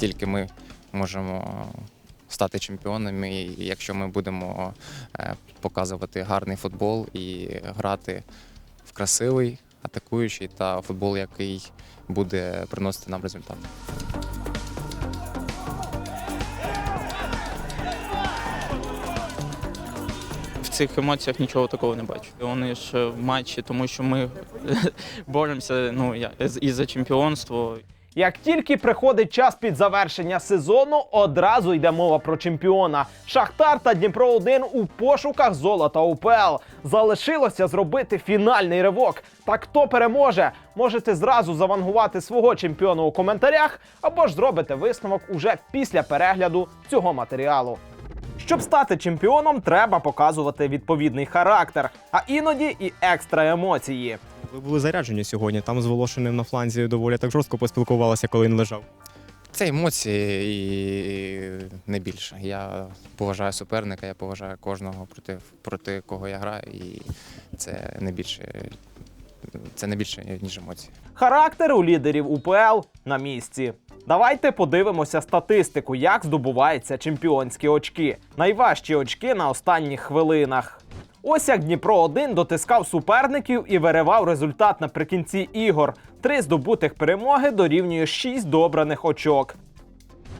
тільки ми можемо стати чемпіонами, якщо ми будемо е, показувати гарний футбол і грати в красивий, атакуючий та футбол, який буде приносити нам результат. Цих емоціях нічого такого не бачу. Вони ж е, в матчі, тому що ми боремося ну, і за чемпіонство. Як тільки приходить час під завершення сезону, одразу йде мова про чемпіона. Шахтар та Дніпро 1 у пошуках золота УПЛ. Залишилося зробити фінальний ривок. Та хто переможе? Можете зразу завангувати свого чемпіона у коментарях або ж зробите висновок уже після перегляду цього матеріалу. Щоб стати чемпіоном, треба показувати відповідний характер, а іноді і екстра емоції. Ви були заряджені сьогодні. Там з Волошиним на фланзі доволі так жорстко поспілкувалися, коли він лежав. Це емоції і не більше. Я поважаю суперника, я поважаю кожного проти, проти кого я граю, і це не більше, це не більше ніж емоції. Характер у лідерів УПЛ на місці. Давайте подивимося статистику, як здобуваються чемпіонські очки. Найважчі очки на останніх хвилинах. Ось як Дніпро 1 дотискав суперників і виривав результат наприкінці ігор. Три здобутих перемоги дорівнює 6 добраних очок.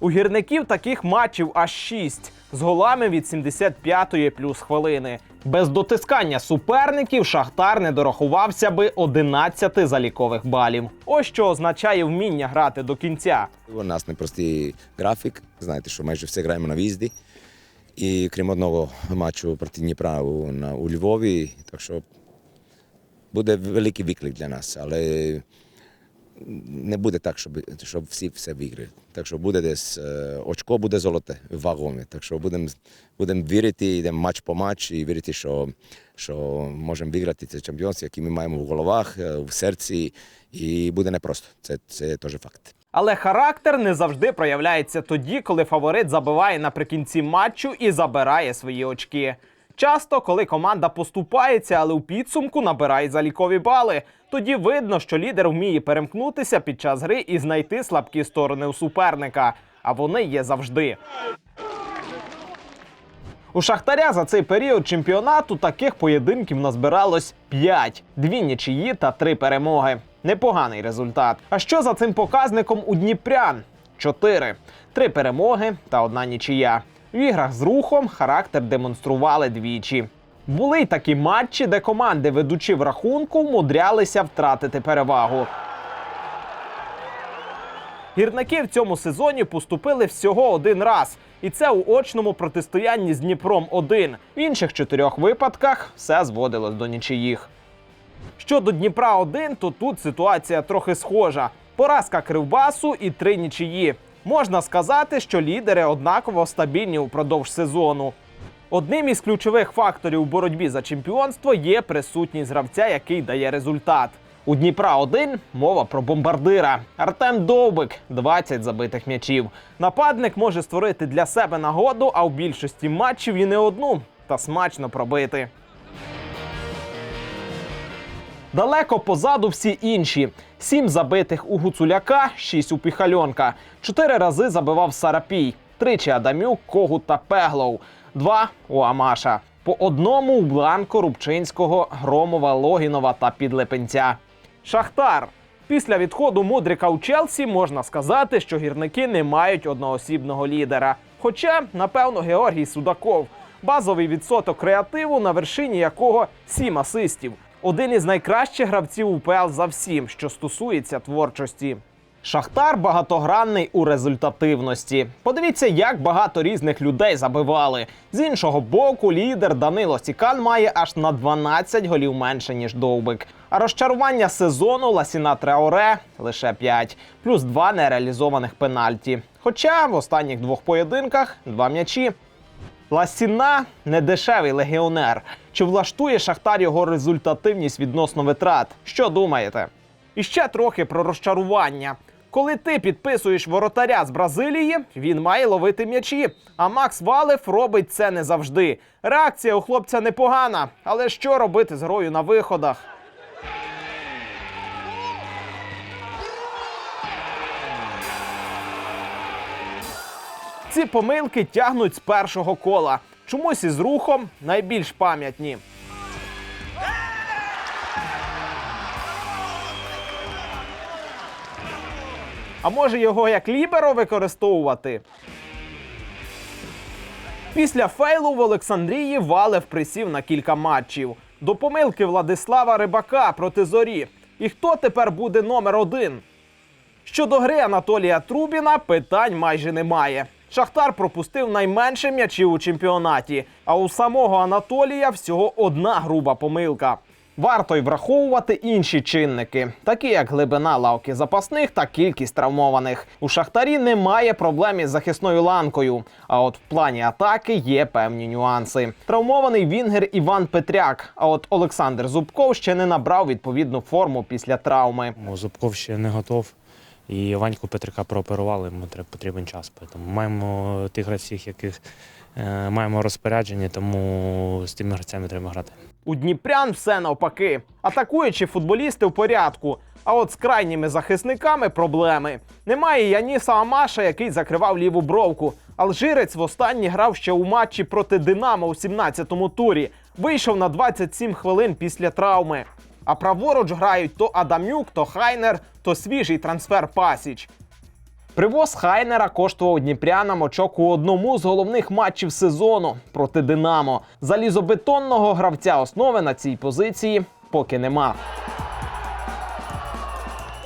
У гірників таких матчів аж 6 з голами від 75-ї плюс хвилини. Без дотискання суперників Шахтар не дорахувався би 11 залікових балів. Ось що означає вміння грати до кінця. У нас непростий графік. Знаєте, що майже все граємо на в'їзді. І крім одного матчу проти Дніпра у, на, у Львові. Так що буде великий виклик для нас. Але не буде так, щоб, щоб всі все виграли. Так що буде десь е, очко буде золоте вагоме. Так що будемо будем вірити, йдемо матч по матч і вірити, що, що можемо виграти це чемпіонство, яке ми маємо в головах, е, в серці. І буде непросто. Це, це теж факт. Але характер не завжди проявляється тоді, коли фаворит забиває наприкінці матчу і забирає свої очки. Часто, коли команда поступається, але у підсумку набирає залікові бали. Тоді видно, що лідер вміє перемкнутися під час гри і знайти слабкі сторони у суперника. А вони є завжди. У Шахтаря за цей період чемпіонату таких поєдинків назбиралось 5. Дві нічиї та три перемоги. Непоганий результат. А що за цим показником у Дніпрян? 4. Три перемоги та одна нічия. В іграх з рухом характер демонстрували двічі. Були й такі матчі, де команди, ведучи в рахунку, вмудрялися втратити перевагу. Гірники в цьому сезоні поступили всього один раз, і це у очному протистоянні з Дніпром 1 В інших чотирьох випадках все зводилось до нічиїх. Щодо Дніпра 1 то тут ситуація трохи схожа: поразка кривбасу і три нічиї. Можна сказати, що лідери однаково стабільні упродовж сезону. Одним із ключових факторів у боротьбі за чемпіонство є присутність гравця, який дає результат. У Дніпра 1 мова про бомбардира. Артем Довбик 20 забитих м'ячів. Нападник може створити для себе нагоду, а в більшості матчів і не одну та смачно пробити. Далеко позаду всі інші. Сім забитих у Гуцуляка, шість у Піхальонка. Чотири рази забивав Сарапій, тричі Адамюк, Когут та Пеглов, два у Амаша. По одному у Бланко, Рубчинського, Громова, Логінова та Підлепенця. Шахтар. Після відходу Мудрика у Челсі можна сказати, що гірники не мають одноосібного лідера. Хоча, напевно, Георгій Судаков. Базовий відсоток креативу, на вершині якого сім асистів. Один із найкращих гравців УПЛ за всім, що стосується творчості. Шахтар багатогранний у результативності. Подивіться, як багато різних людей забивали. З іншого боку, лідер Данило Сікан має аж на 12 голів менше ніж Довбик. А розчарування сезону Ласіна Треоре лише 5, плюс 2 нереалізованих пенальті. Хоча в останніх двох поєдинках два м'ячі. Ласіна недешевий легіонер. Чи влаштує Шахтар його результативність відносно витрат? Що думаєте? І ще трохи про розчарування. Коли ти підписуєш воротаря з Бразилії, він має ловити м'ячі. А Макс Валев робить це не завжди. Реакція у хлопця непогана, але що робити з грою на виходах? Оці помилки тягнуть з першого кола. Чомусь із рухом найбільш пам'ятні. А може його як ліберо використовувати? Після фейлу в Олександрії Валев присів на кілька матчів. До помилки Владислава Рибака проти зорі. І хто тепер буде номер один? Щодо гри Анатолія Трубіна питань майже немає. Шахтар пропустив найменше м'ячів у чемпіонаті, а у самого Анатолія всього одна груба помилка. Варто й враховувати інші чинники, такі як глибина лавки запасних та кількість травмованих. У Шахтарі немає проблем із захисною ланкою. А от в плані атаки є певні нюанси. Травмований Вінгер Іван Петряк. А от Олександр Зубков ще не набрав відповідну форму після травми. Зубков ще не готов. І Ваньку Петрика прооперували, йому потрібен час. Тому маємо тих гравців, яких е, маємо розпорядження, тому з тими гравцями треба грати. У Дніпрян все навпаки. Атакуючі футболісти в порядку. А от з крайніми захисниками проблеми. Немає Яніса Амаша, який закривав ліву бровку. Алжирець востаннє грав ще у матчі проти Динамо у 17-му турі. Вийшов на 27 хвилин після травми. А праворуч грають то Адамюк, то Хайнер, то свіжий трансфер Пасіч. Привоз Хайнера коштував дніпрянам очок у одному з головних матчів сезону проти Динамо. Залізобетонного гравця основи на цій позиції поки нема.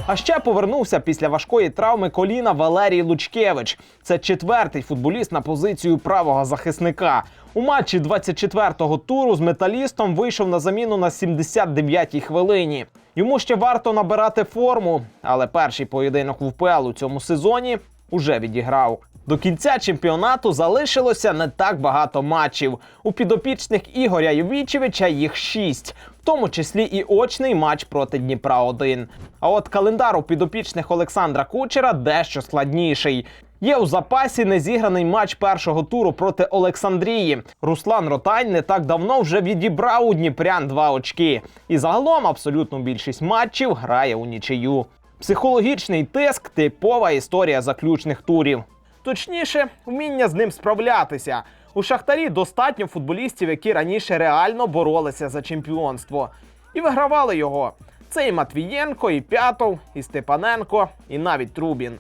А ще повернувся після важкої травми коліна Валерій Лучкевич. Це четвертий футболіст на позицію правого захисника. У матчі 24-го туру з металістом вийшов на заміну на 79-й хвилині. Йому ще варто набирати форму, але перший поєдинок в УПЛ у цьому сезоні уже відіграв. До кінця чемпіонату залишилося не так багато матчів. У підопічних Ігоря Ювічевича їх шість, в тому числі і очний матч проти Дніпра 1 А от календар у підопічних Олександра Кучера дещо складніший. Є у запасі незіграний матч першого туру проти Олександрії. Руслан Ротань не так давно вже відібрав у Дніпрян два очки. І загалом абсолютну більшість матчів грає у нічию. Психологічний тиск типова історія заключних турів. Точніше, вміння з ним справлятися. У Шахтарі достатньо футболістів, які раніше реально боролися за чемпіонство. І вигравали його. Це і Матвієнко, і П'ятов, і Степаненко, і навіть Трубін.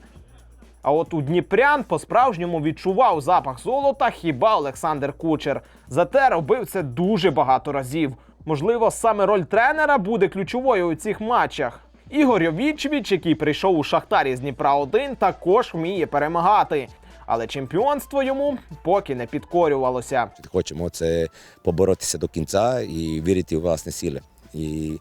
А от у Дніпрян по-справжньому відчував запах золота хіба Олександр Кучер. Зате робив це дуже багато разів. Можливо, саме роль тренера буде ключовою у цих матчах. Ігор Йовічевич, який прийшов у Шахтарі з Дніпра 1 також вміє перемагати. Але чемпіонство йому поки не підкорювалося. Хочемо це поборотися до кінця і вірити у власні сили. І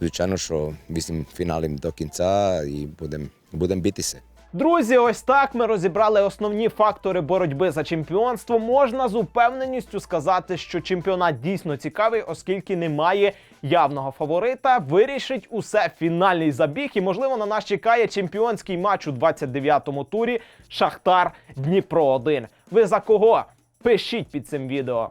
звичайно, що вісім фіналів до кінця і будемо будем битися. Друзі, ось так ми розібрали основні фактори боротьби за чемпіонство. Можна з упевненістю сказати, що чемпіонат дійсно цікавий, оскільки немає явного фаворита. Вирішить усе фінальний забіг. І можливо на нас чекає чемпіонський матч у 29-му турі Шахтар Дніпро 1 Ви за кого? Пишіть під цим відео.